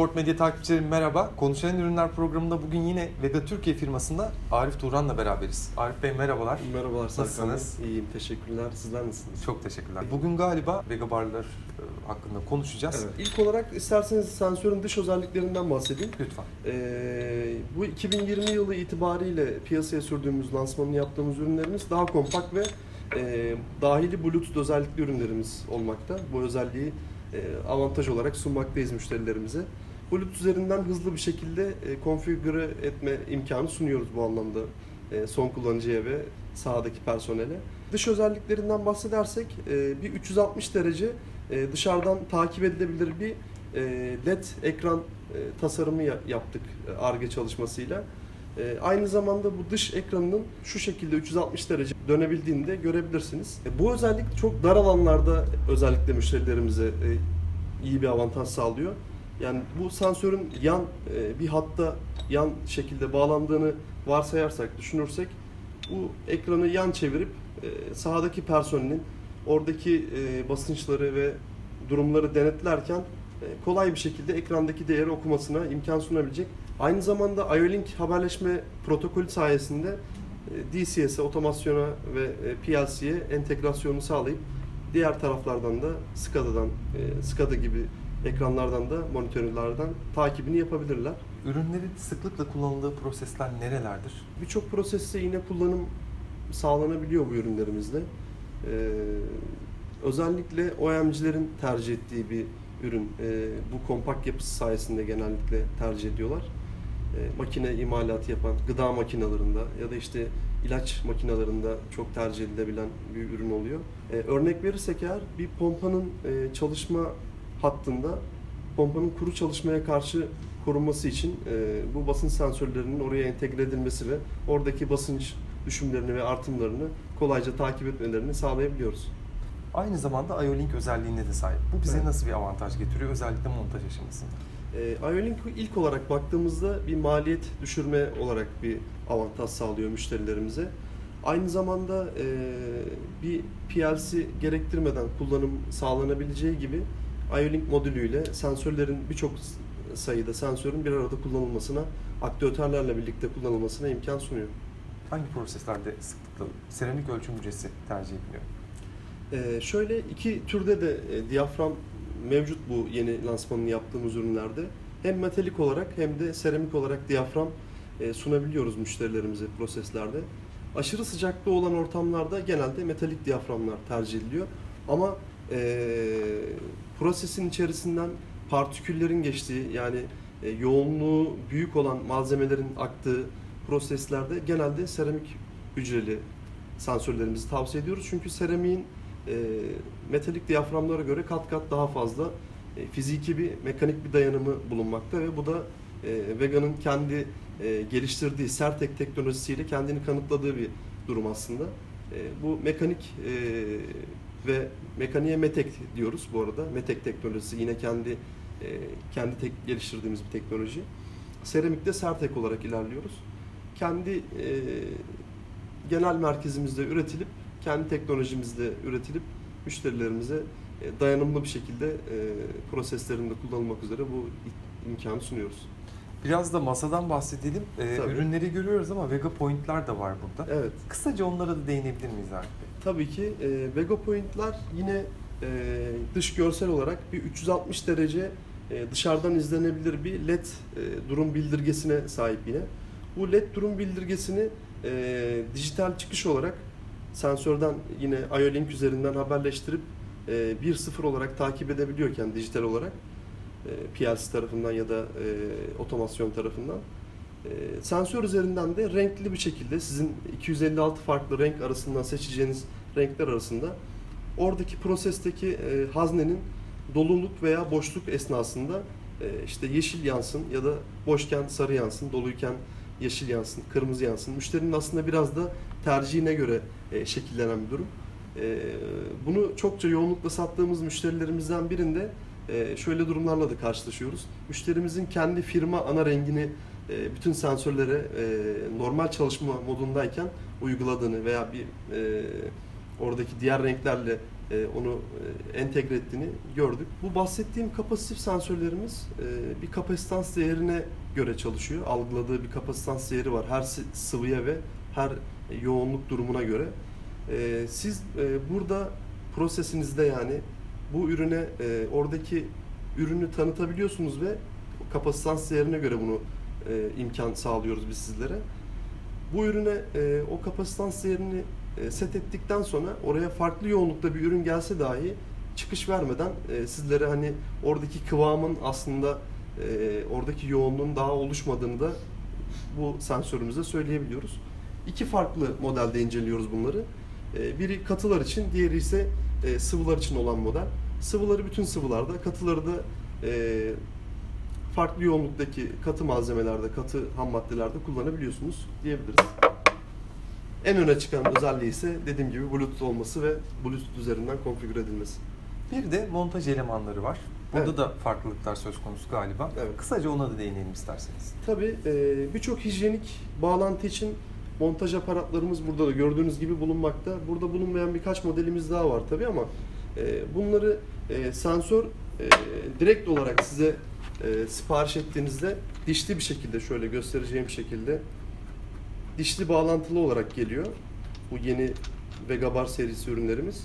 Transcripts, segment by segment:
Sport Medya takipçilerim merhaba. Konuşan Ürünler programında bugün yine Vega Türkiye firmasında Arif Turan'la beraberiz. Arif Bey merhabalar. Merhabalar Serkan Nasılsınız? Bey. İyiyim, teşekkürler. Sizler nasılsınız? Çok teşekkürler. Bugün galiba Vega barlar e, hakkında konuşacağız. Evet. İlk olarak isterseniz sensörün dış özelliklerinden bahsedeyim. Lütfen. Ee, bu 2020 yılı itibariyle piyasaya sürdüğümüz, lansmanını yaptığımız ürünlerimiz daha kompakt ve e, dahili Bluetooth özellikli ürünlerimiz olmakta. Bu özelliği e, avantaj olarak sunmaktayız müşterilerimize. Bluetooth üzerinden hızlı bir şekilde e, konfigüre etme imkanı sunuyoruz bu anlamda e, son kullanıcıya ve sahadaki personele. Dış özelliklerinden bahsedersek e, bir 360 derece e, dışarıdan takip edilebilir bir LED ekran tasarımı ya- yaptık ARGE çalışmasıyla. Aynı zamanda bu dış ekranının şu şekilde 360 derece dönebildiğini de görebilirsiniz. Bu özellik çok dar alanlarda özellikle müşterilerimize iyi bir avantaj sağlıyor. Yani bu sensörün yan e, bir hatta yan şekilde bağlandığını varsayarsak, düşünürsek bu ekranı yan çevirip e, sahadaki personelin oradaki e, basınçları ve durumları denetlerken e, kolay bir şekilde ekrandaki değeri okumasına imkan sunabilecek. Aynı zamanda IO-Link haberleşme protokolü sayesinde e, DCS'e, otomasyona ve e, PLC'ye entegrasyonu sağlayıp diğer taraflardan da SCADA'dan, e, SCADA gibi ekranlardan da monitörlerden takibini yapabilirler. Ürünlerin sıklıkla kullanıldığı prosesler nerelerdir? Birçok proseste yine kullanım sağlanabiliyor bu ürünlerimizde. Ee, özellikle OEM'cilerin tercih ettiği bir ürün. Ee, bu kompakt yapısı sayesinde genellikle tercih ediyorlar. Ee, makine imalatı yapan gıda makinalarında ya da işte ilaç makinalarında çok tercih edilebilen bir ürün oluyor. Ee, örnek verirsek eğer bir pompanın e, çalışma hattında pompanın kuru çalışmaya karşı korunması için e, bu basınç sensörlerinin oraya entegre edilmesi ve oradaki basınç düşümlerini ve artımlarını kolayca takip etmelerini sağlayabiliyoruz. Aynı zamanda IO-Link özelliğine de sahip. Bu bize Evet. nasıl bir avantaj getiriyor özellikle montaj aşamasında? E, IO-Link ilk olarak baktığımızda bir maliyet düşürme olarak bir avantaj sağlıyor müşterilerimize. Aynı zamanda e, bir PLC gerektirmeden kullanım sağlanabileceği gibi IO-Link modülüyle sensörlerin birçok sayıda sensörün bir arada kullanılmasına, aktüatörlerle birlikte kullanılmasına imkan sunuyor. Hangi proseslerde sıklıkla seramik ölçüm hücresi tercih ediliyor? Ee, şöyle iki türde de e, diyafram mevcut bu yeni lansmanını yaptığımız ürünlerde. Hem metalik olarak hem de seramik olarak diyafram e, sunabiliyoruz müşterilerimize proseslerde. Aşırı sıcakta olan ortamlarda genelde metalik diyaframlar tercih ediliyor. Ama e, prosesin içerisinden partiküllerin geçtiği yani e, yoğunluğu büyük olan malzemelerin aktığı proseslerde genelde seramik hücreli sensörlerimizi tavsiye ediyoruz. Çünkü seramiğin e, metalik diyaframlara göre kat kat daha fazla e, fiziki bir mekanik bir dayanımı bulunmakta ve bu da e, Vega'nın kendi e, geliştirdiği Sertek teknolojisiyle kendini kanıtladığı bir durum aslında. E, bu mekanik e, ve mekaniğe metek diyoruz bu arada. Metek teknolojisi yine kendi e, kendi tek geliştirdiğimiz bir teknoloji. Seramikte Sertek olarak ilerliyoruz. Kendi e, genel merkezimizde üretilip kendi teknolojimizde üretilip müşterilerimize e, dayanımlı bir şekilde e, proseslerinde kullanılmak üzere bu imkanı sunuyoruz. Biraz da masadan bahsedelim. Ee, Tabii. ürünleri görüyoruz ama Vega Point'ler de var burada. Evet, Kısaca onlara da değinebilir miyiz Arif Bey? tabii ki e, Vega Point'ler yine e, dış görsel olarak bir 360 derece e, dışarıdan izlenebilir bir LED e, durum bildirgesine sahip yine. Bu LED durum bildirgesini e, dijital çıkış olarak sensörden yine IO-Link üzerinden haberleştirip e, 1.0 olarak takip edebiliyorken dijital olarak PLC tarafından ya da e, otomasyon tarafından e, sensör üzerinden de renkli bir şekilde sizin 256 farklı renk arasından seçeceğiniz renkler arasında oradaki prosesteki e, haznenin doluluk veya boşluk esnasında e, işte yeşil yansın ya da boşken sarı yansın, doluyken yeşil yansın, kırmızı yansın. Müşterinin aslında biraz da tercihine göre e, şekillenen bir durum. E, bunu çokça yoğunlukla sattığımız müşterilerimizden birinde e, şöyle durumlarla da karşılaşıyoruz. Müşterimizin kendi firma ana rengini e, bütün sensörlere e, normal çalışma modundayken uyguladığını veya bir e, oradaki diğer renklerle onu entegre ettiğini gördük. Bu bahsettiğim kapasitif sensörlerimiz bir kapasitans değerine göre çalışıyor. Algıladığı bir kapasitans değeri var her sı- sıvıya ve her yoğunluk durumuna göre. Siz burada prosesinizde yani bu ürüne e, oradaki ürünü tanıtabiliyorsunuz ve kapasitans değerine göre bunu e, imkan sağlıyoruz biz sizlere. Bu ürüne e, o kapasitans değerini e, set ettikten sonra oraya farklı yoğunlukta bir ürün gelse dahi çıkış vermeden e, sizlere hani oradaki kıvamın aslında e, oradaki yoğunluğun daha oluşmadığını da bu sensörümüzde söyleyebiliyoruz. İki farklı modelde inceliyoruz bunları. E, biri katılar için, diğeri ise e, sıvılar için olan model. Sıvıları bütün sıvılarda, katıları da e, farklı yoğunluktaki katı malzemelerde, katı ham maddelerde kullanabiliyorsunuz diyebiliriz. En öne çıkan özelliği ise dediğim gibi Bluetooth olması ve Bluetooth üzerinden konfigüre edilmesi. Bir de montaj elemanları var. Burada Evet. da farklılıklar söz konusu galiba. Evet. Kısaca ona da değinelim isterseniz. Tabii e, birçok hijyenik bağlantı için montaj aparatlarımız burada da gördüğünüz gibi bulunmakta. Burada bulunmayan birkaç modelimiz daha var tabii ama e, bunları e, sensör e, direkt olarak size e, sipariş ettiğinizde dişli bir şekilde şöyle göstereceğim şekilde dişli bağlantılı olarak geliyor. Bu yeni Vegabar serisi ürünlerimiz.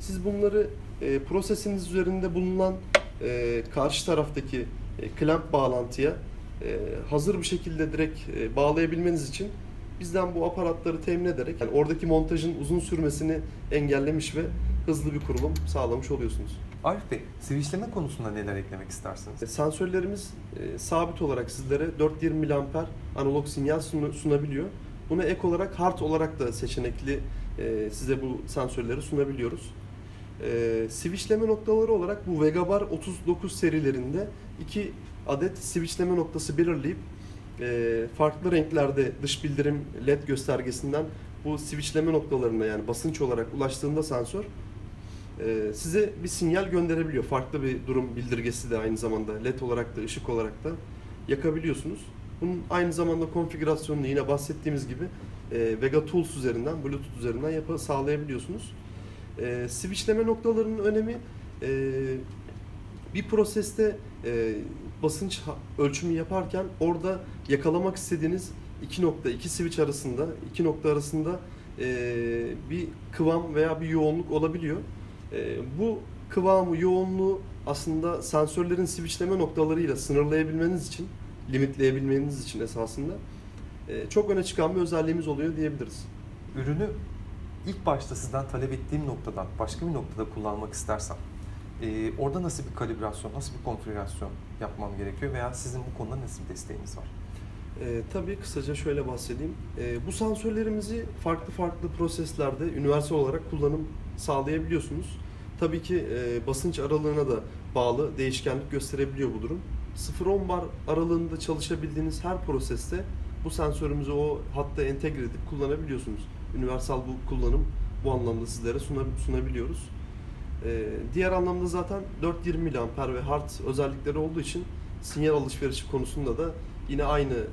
Siz bunları e, prosesiniz üzerinde bulunan e, karşı taraftaki e, clamp bağlantıya e, hazır bir şekilde direkt e, bağlayabilmeniz için bizden bu aparatları temin ederek yani oradaki montajın uzun sürmesini engellemiş ve hızlı bir kurulum sağlamış oluyorsunuz. Arif Bey, switchleme konusunda neler eklemek istersiniz? E, Sensörlerimiz e, sabit olarak sizlere 420 mAh analog sinyal sunabiliyor. Buna ek olarak hard olarak da seçenekli e, size bu sensörleri sunabiliyoruz. E, switchleme noktaları olarak bu Vegabar 39 serilerinde iki adet switchleme noktası belirleyip farklı renklerde dış bildirim led göstergesinden bu switchleme noktalarına yani basınç olarak ulaştığında sensör e, size bir sinyal gönderebiliyor. Farklı bir durum bildirgesi de aynı zamanda led olarak da ışık olarak da yakabiliyorsunuz. Bunun aynı zamanda konfigürasyonunu yine bahsettiğimiz gibi e, Vega Tools üzerinden, Bluetooth üzerinden yapı sağlayabiliyorsunuz. E, switchleme noktalarının önemi e, bir proseste e, basınç ölçümü yaparken orada yakalamak istediğiniz iki nokta, iki switch arasında, iki nokta arasında e, bir kıvam veya bir yoğunluk olabiliyor. E, bu kıvamı, yoğunluğu aslında sensörlerin switchleme noktalarıyla sınırlayabilmeniz için, limitleyebilmeniz için esasında e, çok öne çıkan bir özelliğimiz oluyor diyebiliriz. Ürünü ilk başta sizden talep ettiğim noktadan başka bir noktada kullanmak istersem e, orada nasıl bir kalibrasyon, nasıl bir konfigürasyon yapmam gerekiyor veya sizin bu konuda nasıl bir desteğiniz var? E, tabii kısaca şöyle bahsedeyim. E, bu sensörlerimizi farklı farklı proseslerde üniversal olarak kullanım sağlayabiliyorsunuz. Tabii ki e, basınç aralığına da bağlı değişkenlik gösterebiliyor bu durum. 0-10 bar aralığında çalışabildiğiniz her proseste bu sensörümüzü o hatta entegre edip kullanabiliyorsunuz. Üniversal bu kullanım bu anlamda sizlere suna- sunabiliyoruz. E, diğer anlamda zaten 420 mAh ve hard özellikleri olduğu için sinyal alışverişi konusunda da yine aynı e,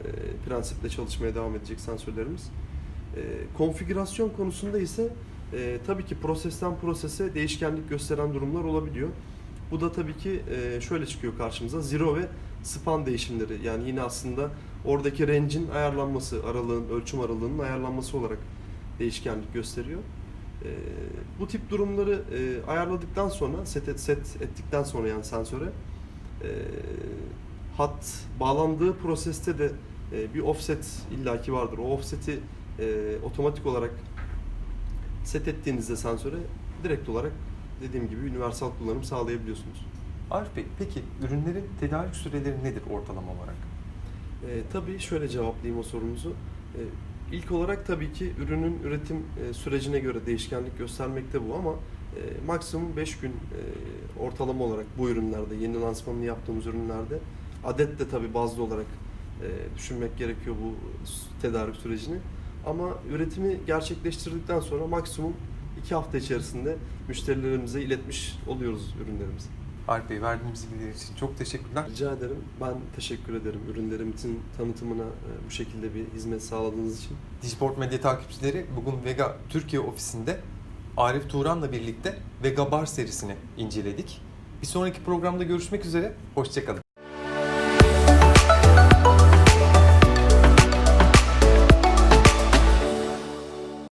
prensiple çalışmaya devam edecek sensörlerimiz. E, konfigürasyon konusunda ise e, tabii ki prosesten prosese değişkenlik gösteren durumlar olabiliyor. Bu da tabii ki e, şöyle çıkıyor karşımıza. Zero ve span değişimleri. Yani yine aslında oradaki range'in ayarlanması, aralığın, ölçüm aralığının ayarlanması olarak değişkenlik gösteriyor. E, bu tip durumları e, ayarladıktan sonra, set, et, set ettikten sonra yani sensöre e, hat bağlandığı proseste de e, bir offset illaki vardır. O offset'i e, otomatik olarak set ettiğinizde sensöre direkt olarak dediğim gibi universal kullanım sağlayabiliyorsunuz. Arif Bey, peki ürünlerin tedarik süreleri nedir ortalama olarak? E, tabii şöyle cevaplayayım o sorunuzu. E, ilk olarak tabii ki ürünün üretim e, sürecine göre değişkenlik göstermekte bu ama e, maksimum 5 gün e, ortalama olarak bu ürünlerde, yeni lansmanını yaptığımız ürünlerde adet de tabii bazlı olarak düşünmek gerekiyor bu tedarik sürecini. Ama üretimi gerçekleştirdikten sonra maksimum 2 hafta içerisinde müşterilerimize iletmiş oluyoruz ürünlerimizi. Arif Bey, verdiğiniz bilgiler için çok teşekkürler. Rica ederim. Ben teşekkür ederim ürünlerimizin tanıtımına e, bu şekilde bir hizmet sağladığınız için. Dijport Medya takipçileri bugün Vega Türkiye ofisinde Arif Turan'la birlikte Vega Bar serisini inceledik. Bir sonraki programda görüşmek üzere, hoşçakalın.